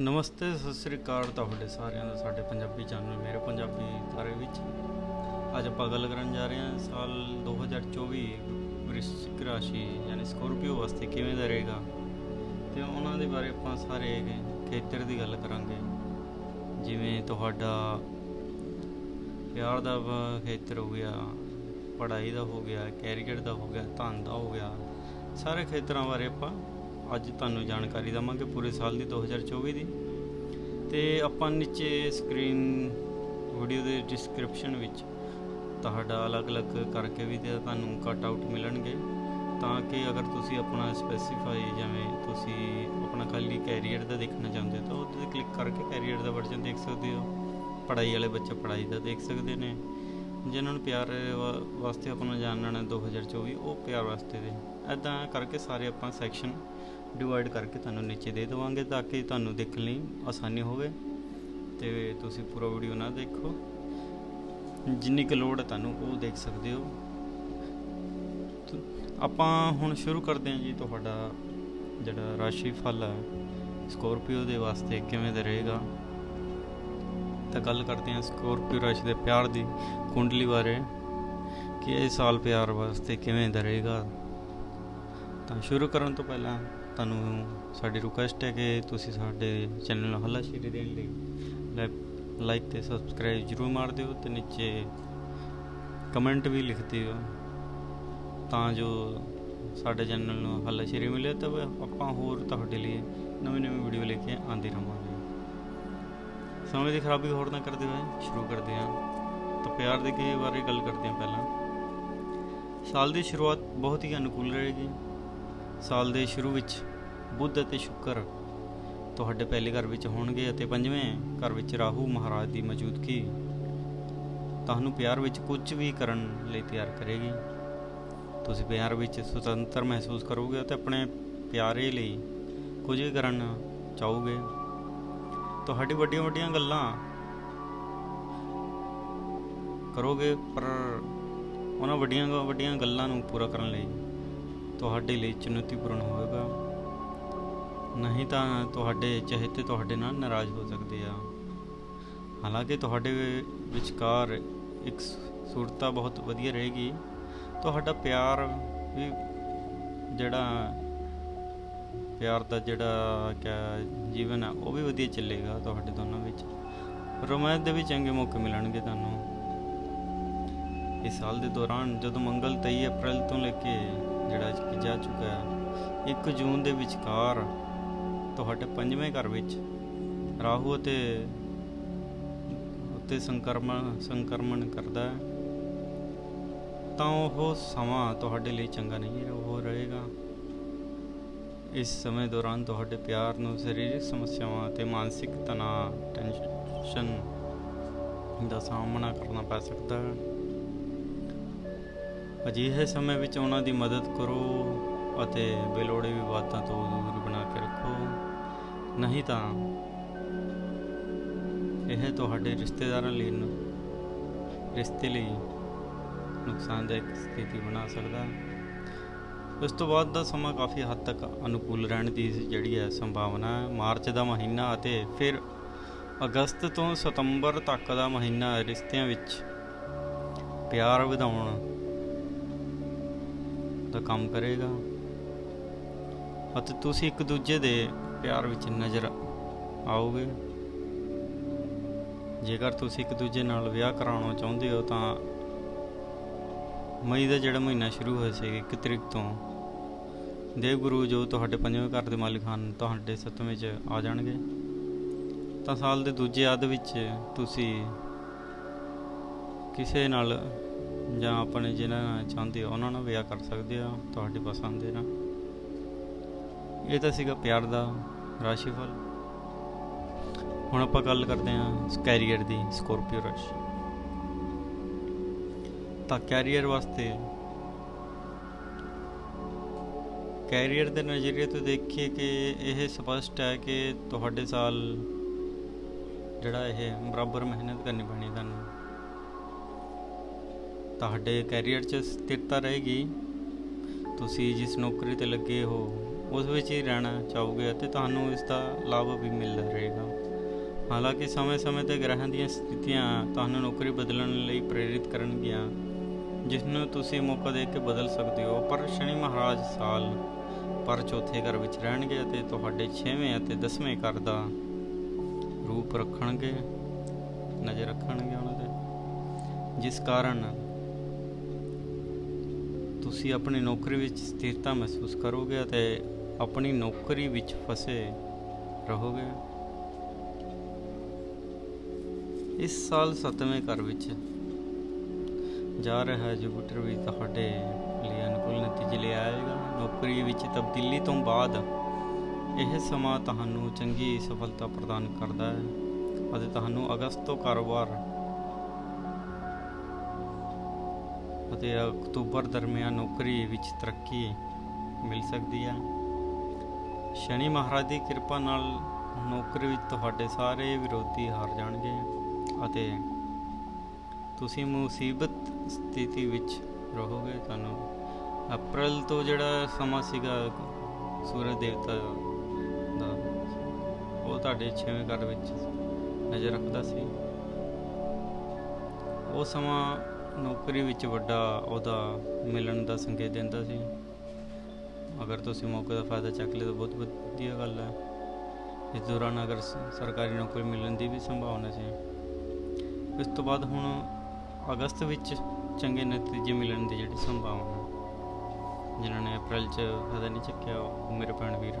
ਨਮਸਤੇ, ਸਤਿ ਸ੍ਰੀ ਅਕਾਲ ਤੁਹਾਡੇ ਸਾਰਿਆਂ ਦਾ, ਸਾਡੇ ਪੰਜਾਬੀ ਚੈਨਲ ਮੇਰੇ ਪੰਜਾਬੀ ਤਾਰੇ ਵਿੱਚ। ਅੱਜ ਆਪਾਂ ਗੱਲ ਕਰਨ ਜਾ ਰਹੇ ਹਾਂ ਸਾਲ 2024 ਵ੍ਰਿਸ਼ਚਿਕ ਰਾਸ਼ੀ, ਯਾਨੀ ਸਕੋਰਪੀਓ ਵਾਸਤੇ ਕਿਵੇਂ ਦਾ ਰਹੇਗਾ? ਤੇ ਉਹਨਾਂ ਦੇ ਬਾਰੇ ਆਪਾਂ ਸਾਰੇ ਖੇਤਰ ਦੀ ਗੱਲ ਕਰਾਂਗੇ। ਜਿਵੇਂ ਤੁਹਾਡਾ ਪਿਆਰ ਦਾ ਖੇਤਰ ਹੋ ਗਿਆ, ਪੜ੍ਹਾਈ ਦਾ ਹੋ ਗਿਆ ਕੈਰੀਅਰ ਦਾ ਹੋ ਗਿਆ, ਧਨ ਦਾ ਹੋ ਗਿਆ, ਸਾਰੇ ਖੇਤਰਾਂ ਬਾਰੇ ਆਪਾਂ ਅੱਜ ਤੁਹਾਨੂੰ ਜਾਣਕਾਰੀ ਦਵਾਂਗੇ ਪੂਰੇ ਸਾਲ ਦੀ 2024 ਦੀ। ਤੇ ਆਪਾਂ ਨੀਚੇ ਸਕਰੀਨ ਵੀਡੀਓ ਦੇ ਡਿਸਕ੍ਰਿਪਸ਼ਨ ਵਿੱਚ ਤੁਹਾਡਾ ਅਲੱਗ-ਅਲੱਗ ਕਰਕੇ ਵੀ ਤੇ ਤੁਹਾਨੂੰ ਕੱਟ ਆਊਟ ਮਿਲਣਗੇ। ਤਾਂ ਕਿ ਅਗਰ ਤੁਸੀਂ ਆਪਣਾ ਸਪੈਸੀਫਾਈ ਜਿਵੇਂ ਤੁਸੀਂ ਆਪਣਾ ਖਾਲੀ ਕੈਰੀਅਰ ਦਾ ਦੇਖਣਾ ਚਾਹੁੰਦੇ ਹੋ ਤਾਂ ਉਹਦੇ ਤੇ ਕਲਿੱਕ ਕਰਕੇ ਕੈਰੀਅਰ ਦਾ ਵਰਜਨ ਦੇਖ ਸਕਦੇ ਹੋ। ਪੜ੍ਹਾਈ ਵਾਲੇ ਬੱਚੇ ਪੜ੍ਹਾਈ ਦਾ ਦੇਖ ਸਕਦੇ ਨੇ। ਜਿਨ੍ਹਾਂ ਨੂੰ ਪਿਆਰ ਵਾ- ਵਾਸਤੇ ਆਪਣਾ ਜਾਣਨਾ ਹੈ 2024 ਉਹ ਪਿਆਰ ਵਾਸਤੇ ਦੇ। ਐਦਾਂ ਕਰਕੇ ਸਾਰੇ ਆਪਾਂ ਸੈਕਸ਼ਨ ਡਿਵਾਈਡ ਕਰਕੇ ਤੁਹਾਨੂੰ ਨੀਚੇ ਦੇ ਦੇਵਾਂਗੇ ਤਾਂ ਕਿ ਤੁਹਾਨੂੰ ਦੇਖਣ ਲਈ ਆਸਾਨੀ ਹੋਵੇ ਤੇ ਤੁਸੀਂ ਪੂਰਾ ਵੀਡੀਓ ਨਾ ਦੇਖੋ। ਜਿੰਨੀ ਕੁ ਲੋੜ ਹੈ ਤੁਹਾਨੂੰ ਉਹ ਦੇਖ ਸਕਦੇ ਹੋ। ਆਪਾਂ ਹੁਣ ਸ਼ੁਰੂ ਕਰਦੇ ਹਾਂ ਜੀ ਤੁਹਾਡਾ ਜਿਹੜਾ ਰਾਸ਼ੀ ਫਲ ਹੈ ਸਕੋਰਪੀਓ ਦੇ ਵਾਸਤੇ ਕਿਵੇਂ ਦਾ ਰਹੇਗਾ। ਤਾਂ ਗੱਲ ਕਰਦੇ ਹਾਂ ਸਕੋਰਪੀਓ ਰਾਸ਼ੀ ਦੇ ਪਿਆਰ ਦੀ ਕੁੰਡਲੀ ਬਾਰੇ, ਕਿ ਇਹ ਸਾਲ ਪਿਆਰ ਵਾਸਤੇ ਕਿਵੇਂ ਦਾ ਰਹੇਗਾ। ਤਾਂ ਸ਼ੁਰੂ ਕਰਨ ਤੋਂ ਪਹਿਲਾਂ ਤੁਹਾਨੂੰ ਸਾਡੀ ਰਿਕੁਐਸਟ ਹੈ ਕਿ ਤੁਸੀਂ ਸਾਡੇ ਚੈਨਲ ਨੂੰ ਹੱਲਾ ਸ਼ੇਰੀ ਦੇਣ ਲਈ ਲਾਈਕ ਤੇ ਸਬਸਕ੍ਰਾਈਬ ਜਰੂਰ ਮਾਰ ਦਿਓ ਤੇ ਨੀਚੇ ਕਮੈਂਟ ਵੀ ਲਿਖ ਦਿਓ ਤਾਂ ਜੋ ਸਾਡੇ ਚੈਨਲ ਨੂੰ ਹੱਲਾ ਸ਼ੇਰੀ ਮਿਲੇ ਤਾਂ ਆਪਾਂ ਹੋਰ ਤੁਹਾਡੇ ਲਈ ਨਵੀਂ ਨਵੀਂ ਵੀਡੀਓ ਲੈ ਕੇ ਆਂਦੇ ਰਹਾਂਗੇ। ਸਮੇਂ ਦੀ ਖਰਾਬੀ ਹੋਰ ਨਾ ਕਰਦੇ ਹੋਏ ਸ਼ੁਰੂ ਕਰਦੇ ਹਾਂ। ਤਾਂ ਪਿਆਰ ਦੇ ਕੇ ਬਾਰੇ ਗੱਲ ਕਰਦੇ ਹਾਂ ਪਹਿਲਾਂ। ਸਾਲ ਦੀ ਸ਼ੁਰੂਆਤ ਬਹੁਤ ਹੀ ਅਨੁਕੂਲ ਰਹੇਗੀ। ਸਾਲ ਦੇ ਸ਼ੁਰੂ ਵਿੱਚ ਬੁੱਧ ਅਤੇ ਸ਼ੁੱਕਰ ਤੁਹਾਡੇ ਪਹਿਲੇ ਘਰ ਵਿੱਚ ਹੋਣਗੇ ਅਤੇ ਪੰਜਵੇਂ ਘਰ ਵਿੱਚ ਰਾਹੂ ਮਹਾਰਾਜ ਦੀ ਮੌਜੂਦਗੀ ਤੁਹਾਨੂੰ ਪਿਆਰ ਵਿੱਚ ਕੁਝ ਵੀ ਕਰਨ ਲਈ ਤਿਆਰ ਕਰੇਗੀ। ਤੁਸੀਂ ਪਿਆਰ ਵਿੱਚ ਸੁਤੰਤਰ ਮਹਿਸੂਸ ਕਰੋਗੇ ਅਤੇ ਆਪਣੇ ਪਿਆਰੇ ਲਈ ਕੁਝ ਵੀ ਕਰਨ ਚਾਹੋਗੇ। ਤੁਹਾਡੀ ਵੱਡੀਆਂ ਵੱਡੀਆਂ ਗੱਲਾਂ ਕਰੋਗੇ, ਪਰ ਉਹਨਾਂ ਵੱਡੀਆਂ ਵੱਡੀਆਂ ਗੱਲਾਂ ਨੂੰ ਪੂਰਾ ਕਰਨ ਲਈ ਤੁਹਾਡੇ ਲਈ ਚੁਣੌਤੀਪੂਰਨ ਹੋਵੇਗਾ। ਨਹੀਂ ਤਾਂ ਤੁਹਾਡੇ ਚਹੇਤੇ ਤੁਹਾਡੇ ਨਾਲ ਨਾਰਾਜ਼ ਹੋ ਸਕਦੇ ਆ। ਹਾਲਾਂਕਿ ਤੁਹਾਡੇ ਵਿਚਕਾਰ ਇੱਕ ਸੂਰਤਾ ਬਹੁਤ ਵਧੀਆ ਰਹੇਗੀ। ਤੁਹਾਡਾ ਪਿਆਰ ਵੀ ਜਿਹੜਾ, ਪਿਆਰ ਦਾ ਜਿਹੜਾ ਕਿਆ ਜੀਵਨ ਹੈ ਉਹ ਵੀ ਵਧੀਆ ਚੱਲੇਗਾ ਤੁਹਾਡੇ ਦੋਨਾਂ ਵਿੱਚ। ਰੋਮਾਂਸ ਦੇ ਵੀ ਚੰਗੇ ਮੌਕੇ ਮਿਲਣਗੇ ਤੁਹਾਨੂੰ। ਇਸ ਸਾਲ ਦੇ ਦੌਰਾਨ ਜਦੋਂ ਮੰਗਲ 23 ਅਪ੍ਰੈਲ ਤੋਂ ਲੈ ਕੇ ਜਿਹੜਾ ਕਿ ਜਾ ਚੁੱਕਾ ਹੈ 1 ਜੂਨ ਦੇ ਵਿਚਕਾਰ ਤੁਹਾਡੇ ਪੰਜਵੇਂ ਘਰ ਵਿੱਚ ਰਾਹੂ ਅਤੇ ਉੱਤੇ ਸੰਕਰਮਣ ਸੰਕਰਮਣ ਕਰਦਾ ਹੈ, ਤਾਂ ਉਹ ਸਮਾਂ ਤੁਹਾਡੇ ਲਈ ਚੰਗਾ ਨਹੀਂ ਉਹ ਰਹੇਗਾ। ਇਸ ਸਮੇਂ ਦੌਰਾਨ ਤੁਹਾਡੇ ਪਿਆਰ ਨੂੰ ਸਰੀਰਕ ਸਮੱਸਿਆਵਾਂ ਅਤੇ ਮਾਨਸਿਕ ਤਣਾਅ ਟੈਨਸ਼ਨ ਦਾ ਸਾਹਮਣਾ ਕਰਨਾ ਪੈ ਸਕਦਾ ਹੈ। ਅਜਿਹੇ ਸਮੇਂ ਵਿੱਚ ਉਹਨਾਂ ਦੀ ਮਦਦ ਕਰੋ ਅਤੇ ਬੇਲੋੜੇ ਵਿਵਾਦਾਂ ਤੋਂ ਦੂਰ ਬਣਾ ਕੇ ਰੱਖੋ। ਨਹੀਂ ਤਾਂ ਇਹ ਤੁਹਾਡੇ ਰਿਸ਼ਤੇਦਾਰਾਂ ਲਈ ਨੁ- ਰਿਸ਼ਤੇ ਲਈ ਨੁਕਸਾਨਦਾਇਕ ਸਥਿਤੀ ਬਣਾ ਸਕਦਾ ਹੈ। ਉਸ ਤੋਂ ਬਾਅਦ ਦਾ ਸਮਾਂ ਕਾਫੀ ਹੱਦ ਤੱਕ ਅਨੁਕੂਲ ਰਹਿਣ ਦੀ ਜਿਹੜੀ ਹੈ ਸੰਭਾਵਨਾ ਹੈ। ਮਾਰਚ ਦਾ ਮਹੀਨਾ ਅਤੇ ਫਿਰ ਅਗਸਤ ਤੋਂ ਸਤੰਬਰ ਤੱਕ ਦਾ ਮਹੀਨਾ ਰਿਸ਼ਤਿਆਂ ਵਿੱਚ ਪਿਆਰ ਵਧਾਉਣ ਦਾ ਕੰਮ ਕਰੇਗਾ। ਅਤੇ ਤੁਸੀਂ ਇੱਕ ਦੂਜੇ ਦੇ ਪਿਆਰ ਵਿੱਚ ਨਜ਼ਰ ਆਓਗੇ। ਜੇਕਰ ਤੁਸੀਂ ਇੱਕ ਦੂਜੇ ਨਾਲ ਵਿਆਹ ਕਰਾਉਣਾ ਚਾਹੁੰਦੇ ਹੋ, ਤਾਂ ਮਈ ਦਾ ਜਿਹੜਾ ਮਹੀਨਾ ਸ਼ੁਰੂ ਹੋਇਆ ਸੀ 1 ਤਰੀਕ ਤੋਂ ਦੇਵ ਗੁਰੂ ਜੋ ਤੁਹਾਡੇ ਪੰਜਵੇਂ ਘਰ ਦੇ ਮਾਲਿਕ ਹਨ, ਤੁਹਾਡੇ ਸੱਤਵੇਂ 'ਚ ਆ ਜਾਣਗੇ। ਤਾਂ ਸਾਲ ਦੇ ਦੂਜੇ ਅੱਧ ਵਿੱਚ ਤੁਸੀਂ ਕਿਸੇ ਨਾਲ ਜਾਂ ਆਪਣੇ ਜਿਹਨਾਂ ਨਾਲ ਚਾਹੁੰਦੇ ਹੋ ਉਹਨਾਂ ਨਾਲ ਵਿਆਹ ਕਰ ਸਕਦੇ ਆ, ਤੁਹਾਡੀ ਪਸੰਦ ਦੇ ਨਾਲ ਇਹ ਤਾਂ ਸੀਗਾ ਪਿਆਰ ਦਾ ਰਾਸ਼ੀਫਲ। ਹੁਣ ਆਪਾਂ ਗੱਲ ਕਰਦੇ ਹਾਂ ਕੈਰੀਅਰ ਦੀ ਸਕੋਰਪੀਓ ਰਾਸ਼ੀ। ਤਾਂ ਕੈਰੀਅਰ ਵਾਸਤੇ ਕੈਰੀਅਰ ਦੇ ਨਜ਼ਰੀਏ ਤੋਂ ਦੇਖੀਏ ਕਿ ਇਹ ਸਪਸ਼ਟ ਹੈ ਕਿ ਤੁਹਾਡੇ ਸਾਲ ਜਿਹੜਾ ਇਹ ਬਰਾਬਰ ਮਿਹਨਤ ਕਰਨੀ ਪੈਣੀ ਤੁਹਾਨੂੰ। ਤੁਹਾਡੇ ਕੈਰੀਅਰ 'ਚ ਸਥਿਰਤਾ ਰਹੇਗੀ। ਤੁਸੀਂ ਜਿਸ ਨੌਕਰੀ ਤੇ ਲੱਗੇ ਹੋ, ਉਸ ਵਿੱਚ ਹੀ ਰਹਿਣਾ ਚਾਹੋਗੇ ਅਤੇ ਤੁਹਾਨੂੰ ਇਸ ਦਾ ਲਾਭ ਵੀ ਮਿਲਦਾ ਰਹੇਗਾ। ਹਾਲਾਂਕਿ ਸਮੇਂ-ਸਮੇਂ ਤੇ ਗ੍ਰਹਿਾਂ ਦੀਆਂ ਸਥਿਤੀਆਂ ਤੁਹਾਨੂੰ ਨੌਕਰੀ ਬਦਲਣ ਲਈ ਪ੍ਰੇਰਿਤ ਕਰਨਗੀਆਂ ਜਿਸ ਨੂੰ ਤੁਸੀਂ ਮੌਕਾ ਦੇ ਕੇ ਬਦਲ ਸਕਦੇ ਹੋ। ਪਰ ਸ਼ਨੀ ਮਹਾਰਾਜ ਸਾਲ ਪਰ ਚੌਥੇ ਘਰ ਵਿੱਚ ਰਹਿਣਗੇ ਅਤੇ ਤੁਹਾਡੇ 6ਵੇਂ ਅਤੇ 10ਵੇਂ ਘਰ ਦਾ ਰੂਪ ਰੱਖਣਗੇ, ਨਜ਼ਰ ਰੱਖਣਗੇ ਉਹਨਾਂ ਤੇ ਜਿਸ ਕਾਰਨ ਤੁਸੀਂ ਆਪਣੀ ਨੌਕਰੀ ਵਿੱਚ ਸਥਿਰਤਾ ਮਹਿਸੂਸ ਕਰੋਗੇ ਅਤੇ ਆਪਣੀ ਨੌਕਰੀ ਵਿੱਚ ਫਸੇ ਰਹੋਗੇ? ਇਸ ਸਾਲ 7ਵੇਂ ਘਰ ਵਿੱਚ ਜਾ ਰਿਹਾ ਜੁਪੀਟਰ ਵੀ ਤੁਹਾਡੇ ਲਈ ਅਨੁਕੂਲ ਨਤੀਜੇ ਲੈ ਆਏਗਾ। ਨੌਕਰੀ ਵਿੱਚ ਤਬਦੀਲੀ ਤੋਂ ਬਾਅਦ ਇਹ ਸਮਾਂ ਤੁਹਾਨੂੰ ਚੰਗੀ ਸਫਲਤਾ ਪ੍ਰਦਾਨ ਕਰਦਾ ਹੈ ਅਤੇ ਤੁਹਾਨੂੰ ਅਗਸਤ ਤੋਂ ਕਾਰੋਬਾਰ ਅਤੇ ਅਕਤੂਬਰ ਦਰਮਿਆਨ ਨੌਕਰੀ ਵਿੱਚ ਤਰੱਕੀ ਮਿਲ ਸਕਦੀ ਹੈ। ਸ਼ਨੀ ਮਹਾਰਾਜ ਦੀ ਕਿਰਪਾ ਨਾਲ ਨੌਕਰੀ ਵਿੱਚ ਤੁਹਾਡੇ ਸਾਰੇ ਵਿਰੋਧੀ ਹਾਰ ਜਾਣਗੇ ਅਤੇ ਤੁਸੀਂ ਮੁਸੀਬਤ ਸਥਿਤੀ ਵਿੱਚ ਰਹੋਗੇ। ਤੁਹਾਨੂੰ ਅਪ੍ਰੈਲ ਤੋਂ ਜਿਹੜਾ ਸਮਾਂ ਸੀਗਾ, ਸੂਰਜ ਦੇਵਤਾ ਦਾ, ਉਹ ਤੁਹਾਡੇ 6ਵੇਂ ਘਰ ਵਿੱਚ ਨਜ਼ਰ ਰੱਖਦਾ ਸੀ। ਉਹ ਸਮਾਂ ਨੌਕਰੀ ਵਿੱਚ ਵੱਡਾ ਉਹਦਾ ਮਿਲਣ ਦਾ ਸੰਕੇਤ ਦਿੰਦਾ ਸੀ। ਅਗਰ ਤੁਸੀਂ ਮੌਕੇ ਦਾ ਫਾਇਦਾ ਚੱਕ ਲਿਆ ਤਾਂ ਬਹੁਤ ਵਧੀਆ ਗੱਲ ਹੈ। ਇਸ ਦੌਰਾਨ ਅਗਰ ਸਰਕਾਰੀ ਨੌਕਰੀ ਮਿਲਣ ਦੀ ਵੀ ਸੰਭਾਵਨਾ ਸੀ। ਇਸ ਤੋਂ ਬਾਅਦ ਹੁਣ ਅਗਸਤ ਵਿੱਚ ਚੰਗੇ ਨਤੀਜੇ ਮਿਲਣ ਦੀ ਜਿਹੜੀ ਸੰਭਾਵਨਾ ਹੈ। ਜਿਨ੍ਹਾਂ ਨੇ ਅਪ੍ਰੈਲ 'ਚ ਫਾਇਦਾ ਨਹੀਂ ਚੱਕਿਆ, ਉਹ ਮੇਰੇ ਭੈਣ ਵੀਰ।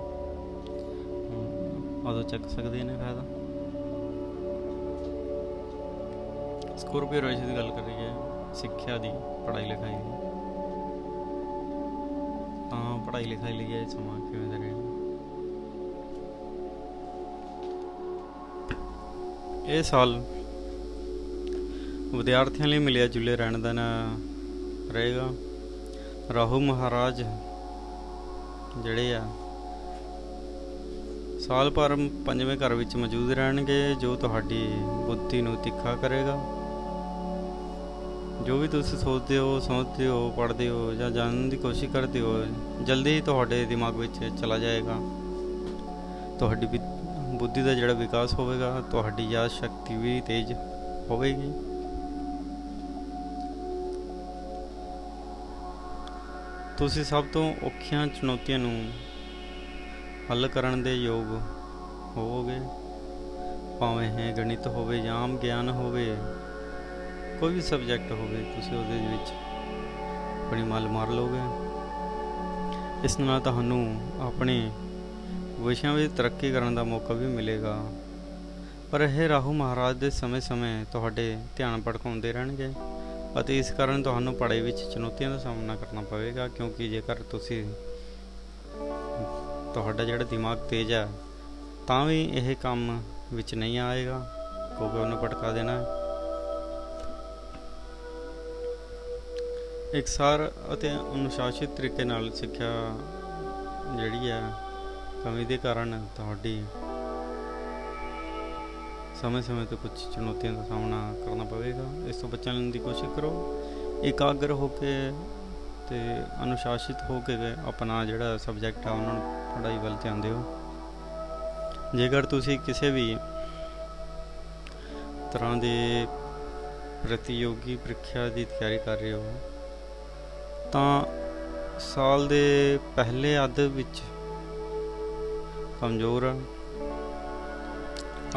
ਉਦੋਂ ਚੱਕ ਸਕਦੇ ਨੇ ਫਾਇਦਾ। ਸਕੋਰਪੀਓ ਰਾਸ਼ੀ ਦੀ ਗੱਲ ਕਰ ਰਹੀ ਹੈ ਸਿੱਖਿਆ ਦੀ ਪੜ੍ਹਾਈ ਲਿਖਾਈ ਦੀ। ਤਾਂ ਪੜ੍ਹਾਈ ਲਿਖਾਈ ਲਈ ਇਹ ਸਮਾਂ ਕਿਵੇਂ ਦਾ ਰਹੇਗਾ ਇਹ ਸਾਲ ਵਿਦਿਆਰਥੀਆਂ ਲਈ ਮਿਲਿਆ ਜੁਲੇ ਰਹਿਣ ਦਾ ਨਾ ਰਹੇਗਾ। ਰਾਹੂ ਮਹਾਰਾਜ ਜਿਹੜੇ ਆ, ਸਾਲ ਭਰ ਪੰਜਵੇਂ ਘਰ ਵਿੱਚ ਮੌਜੂਦ ਰਹਿਣਗੇ, ਜੋ ਤੁਹਾਡੀ ਬੁੱਧੀ ਨੂੰ ਤਿੱਖਾ ਕਰੇਗਾ। ਜੋ ਵੀ ਤੁਸੀਂ ਸੋਚਦੇ ਹੋ, ਸਮਝਦੇ ਹੋ, ਪੜ੍ਹਦੇ ਹੋ ਜਾਂ ਜਾਣਨ ਦੀ ਕੋਸ਼ਿਸ਼ ਕਰਦੇ ਹੋ, ਜਲਦੀ ਹੀ ਤੁਹਾਡੇ ਦਿਮਾਗ ਵਿੱਚ ਚਲਾ ਜਾਏਗਾ। ਤੁਹਾਡੀ ਵੀ- ਬੁੱਧੀ ਦਾ ਜਿਹੜਾ ਵਿਕਾਸ ਹੋਵੇਗਾ, ਤੁਹਾਡੀ ਯਾਦ ਸ਼ਕਤੀ ਵੀ ਤੇਜ਼ ਹੋਵੇਗੀ। ਤੁਸੀਂ ਸਭ ਤੋਂ ਔਖੀਆਂ ਚੁਣੌਤੀਆਂ ਨੂੰ ਹੱਲ ਕਰਨ ਦੇ ਯੋਗ ਹੋਵੋਗੇ। ਭਾਵੇਂ ਇਹ ਗਣਿਤ ਹੋਵੇ ਜਾਂ ਆਮ ਗਿਆਨ ਹੋਵੇ ਕੋਈ ਵੀ ਸਬਜੈਕਟ ਹੋਵੇ, ਤੁਸੀਂ ਉਹਦੇ ਵਿੱਚ ਆਪਣੀ ਮੱਲ ਮਾਰ ਲਓਗੇ। ਇਸ ਨਾਲ ਤੁਹਾਨੂੰ ਆਪਣੇ ਵਿਸ਼ਿਆਂ ਵਿੱਚ ਤਰੱਕੀ ਕਰਨ ਦਾ ਮੌਕਾ ਵੀ ਮਿਲੇਗਾ। ਪਰ ਇਹ ਰਾਹੂ ਮਹਾਰਾਜ ਦੇ ਸਮੇਂ-ਸਮੇਂ ਤੁਹਾਡੇ ਧਿਆਨ ਭਟਕਾਉਂਦੇ ਰਹਿਣਗੇ ਅਤੇ ਇਸ ਕਾਰਨ ਤੁਹਾਨੂੰ ਪੜ੍ਹਾਈ ਵਿੱਚ ਚੁਣੌਤੀਆਂ ਦਾ ਸਾਹਮਣਾ ਕਰਨਾ ਪਵੇਗਾ, ਕਿਉਂਕਿ ਜੇਕਰ ਤੁਸੀਂ ਤੁਹਾਡਾ ਜਿਹੜਾ ਦਿਮਾਗ ਤੇਜ਼ ਹੈ, ਤਾਂ ਵੀ ਇਹ ਕੰਮ ਵਿੱਚ ਨਹੀਂ ਆਏਗਾ। ਕਿਉਂਕਿ ਉਹਨੂੰ ਭਟਕਾ ਦੇਣਾ ਇਕਸਾਰ ਅਤੇ ਅਨੁਸ਼ਾਸਿਤ ਤਰੀਕੇ ਨਾਲ ਸਿੱਖਿਆ ਜਿਹੜੀ ਹੈ ਕਮੀ ਦੇ ਕਾਰਨ ਤੁਹਾਡੀ ਸਮੇਂ-ਸਮੇਂ ਤੇ ਕੁਝ ਚੁਣੌਤੀਆਂ ਦਾ ਸਾਹਮਣਾ ਕਰਨਾ ਪਵੇਗਾ। ਇਸ ਤੋਂ ਬਚਣ ਦੀ ਕੋਸ਼ਿਸ਼ ਕਰੋ। ਇਕਾਗਰ ਹੋ ਕੇ ਤੇ ਅਨੁਸ਼ਾਸਿਤ ਹੋ ਕੇ ਆਪਣਾ ਜਿਹੜਾ ਸਬਜੈਕਟ ਆ, ਉਹਨਾਂ ਨੂੰ ਪੜ੍ਹਾਈ ਵੱਲ ਧਿਆਨ ਦਿਓ। ਜੇਕਰ ਤੁਸੀਂ ਕਿਸੇ ਵੀ ਤਰ੍ਹਾਂ ਦੇ ਪ੍ਰਤੀਯੋਗੀ ਪ੍ਰੀਖਿਆ ਦੀ ਤਿਆਰੀ ਕਰ ਰਹੇ ਹੋ ਤਾਂ ਸਾਲ ਦੇ ਪਹਿਲੇ ਅੱਧ ਵਿੱਚ ਕਮਜ਼ੋਰ ਆ।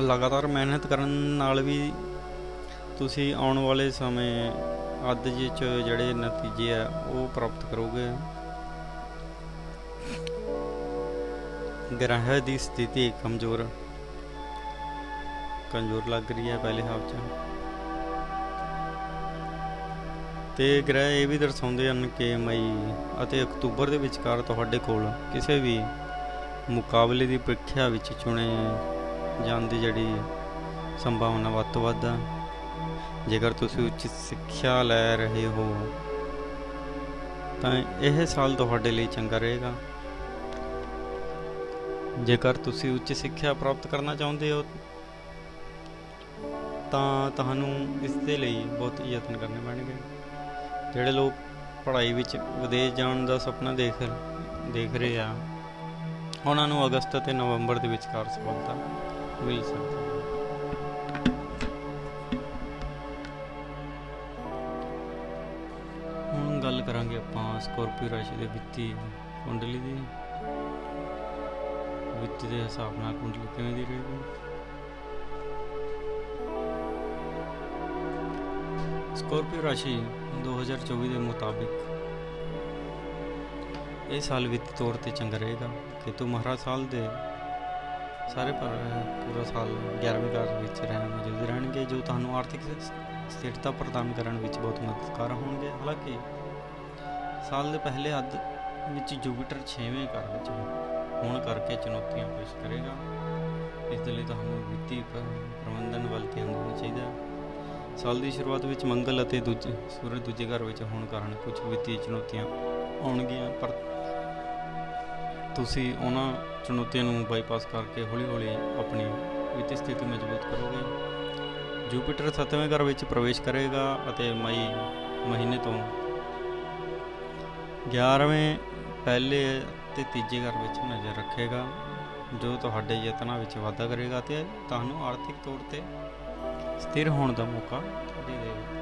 ਲਗਾਤਾਰ ਮਿਹਨਤ ਕਰਨ ਨਾਲ ਵੀ ਤੁਸੀਂ ਆਉਣ ਵਾਲੇ ਸਮੇਂ ਅੱਧ ਵਿੱਚ ਜਿਹੜੇ ਨਤੀਜੇ ਆ, ਉਹ ਪ੍ਰਾਪਤ ਕਰੋਗੇ। ਗ੍ਰਹਿ ਦੀ ਸਥਿਤੀ ਕਮਜ਼ੋਰ ਕਮਜ਼ੋਰ ਲੱਗ ਰਹੀ ਹੈ ਪਹਿਲੇ ਹਾਫ 'ਚ। ਤੇ ਗ੍ਰਹਿ ਇਹ ਵੀ ਦਰਸਾਉਂਦੇ ਹਨ ਕਿ ਮਈ ਅਤੇ ਅਕਤੂਬਰ ਦੇ ਵਿਚਕਾਰ ਤੁਹਾਡੇ ਕੋਲ ਕਿਸੇ ਵੀ ਮੁਕਾਬਲੇ ਦੀ ਪ੍ਰੀਖਿਆ ਵਿੱਚ ਚੁਣੇ ਜਾਣ ਦੀ ਜਿਹੜੀ ਸੰਭਾਵਨਾ ਵੱਧ ਤੋਂ ਵੱਧ ਆ। ਜੇਕਰ ਤੁਸੀਂ ਉੱਚ ਸਿੱਖਿਆ ਲੈ ਰਹੇ ਹੋ, ਤਾਂ ਇਹ ਸਾਲ ਤੁਹਾਡੇ ਲਈ ਚੰਗਾ ਰਹੇਗਾ। ਜੇਕਰ ਤੁਸੀਂ ਉੱਚ ਸਿੱਖਿਆ ਪ੍ਰਾਪਤ ਕਰਨਾ ਚਾਹੁੰਦੇ ਹੋ, ਤਾਂ ਤੁਹਾਨੂੰ ਇਸ ਦੇ ਲਈ ਬਹੁਤ ਯਤਨ ਕਰਨੇ ਪੈਣਗੇ। ਜਿਹੜੇ ਲੋਕ ਪੜ੍ਹਾਈ ਵਿੱਚ ਵਿਦੇਸ਼ ਜਾਣ ਦਾ ਸੁਪਨਾ ਦੇਖ ਦੇਖ ਰਹੇ ਆ, ਉਹਨਾਂ ਨੂੰ ਅਗਸਤ ਅਤੇ ਨਵੰਬਰ ਦੇ ਵਿਚਕਾਰ ਸਫਲਤਾ ਮਿਲ ਸਕਦੀ ਹੈ ਹੁਣ ਗੱਲ ਕਰਾਂਗੇ ਆਪਾਂ ਸਕੋਰਪੀਓ ਰਾਸ਼ੀ ਦੇ ਵਿੱਤੀ ਕੁੰਡਲੀ ਦੀ। ਵਿੱਤੀ ਦੇ ਹਿਸਾਬ ਨਾਲ ਕੁੰਡਲੀ ਕਿਵੇਂ ਦੀ ਰਹੇਗੀ? ਸਕੋਰਪੀਓ ਰਾਸ਼ੀ 2024 ਦੇ ਮੁਤਾਬਿਕ ਇਹ ਸਾਲ ਵਿੱਤੀ ਤੌਰ ਤੇ ਚੰਗਾ ਰਹੇਗਾ। ਕੇਤੂ ਮਹਾਰਾਜ ਸਾਲ ਦੇ ਸਾਰੇ ਪਰ ਪੂਰਾ ਸਾਲ 11ਵੇਂ ਘਰ ਵਿੱਚ ਰਹਿਣ ਮੌਜੂਦ ਰਹਿਣਗੇ, ਜੋ ਤੁਹਾਨੂੰ ਆਰਥਿਕ ਸਥਿਰਤਾ ਪ੍ਰਦਾਨ ਕਰਨ ਵਿੱਚ ਬਹੁਤ ਮਦਦਗਾਰ ਹੋਣਗੇ। ਹਾਲਾਂਕਿ ਸਾਲ ਦੇ ਪਹਿਲੇ ਅੱਧ ਵਿੱਚ ਜੁਪੀਟਰ 6ਵੇਂ ਘਰ ਵਿੱਚ ਹੋਣ ਕਰਕੇ ਚੁਣੌਤੀਆਂ ਪੇਸ਼ ਕਰੇਗਾ। ਇਸ ਦੇ ਲਈ ਤੁਹਾਨੂੰ ਵਿੱਤੀ ਪ੍ਰਬੰਧਨ ਵੱਲ ਧਿਆਨ ਦੇਣਾ ਚਾਹੀਦਾ ਹੈ। ਸਾਲ ਦੀ ਸ਼ੁਰੂਆਤ ਵਿੱਚ ਮੰਗਲ ਅਤੇ ਦੂਜੇ ਸੂਰਜ ਦੂਜੇ ਘਰ ਵਿੱਚ ਹੋਣ ਕਾਰਨ ਕੁਝ ਵਿੱਤੀ ਚੁਣੌਤੀਆਂ ਆਉਣਗੀਆਂ, ਪਰ ਤੁਸੀਂ ਉਹਨਾਂ ਚੁਣੌਤੀਆਂ ਨੂੰ ਬਾਈਪਾਸ ਕਰਕੇ ਹੌਲੀ-ਹੌਲੀ ਆਪਣੀ ਵਿੱਤੀ ਸਥਿਤੀ ਮਜ਼ਬੂਤ ਕਰੋਗੇ। ਜੁਪੀਟਰ 7ਵੇਂ ਘਰ ਵਿੱਚ ਪ੍ਰਵੇਸ਼ ਕਰੇਗਾ ਅਤੇ ਮਈ ਮਹੀਨੇ ਤੋਂ 11ਵੇਂ ਪਹਿਲੇ ਤੇ ਤੀਜੇ ਘਰ ਵਿੱਚ ਨਜ਼ਰ ਰੱਖੇਗਾ, ਜੋ ਤੁਹਾਡੇ ਯਤਨਾਂ ਵਿੱਚ ਵਾਧਾ ਕਰੇਗਾ ਤੇ ਤੁਹਾਨੂੰ ਆਰਥਿਕ ਤੌਰ ਤੇ ਸਥਿਰ ਹੋਣ ਦਾ ਮੌਕਾ ਦੇ ਦੇਵੇਗਾ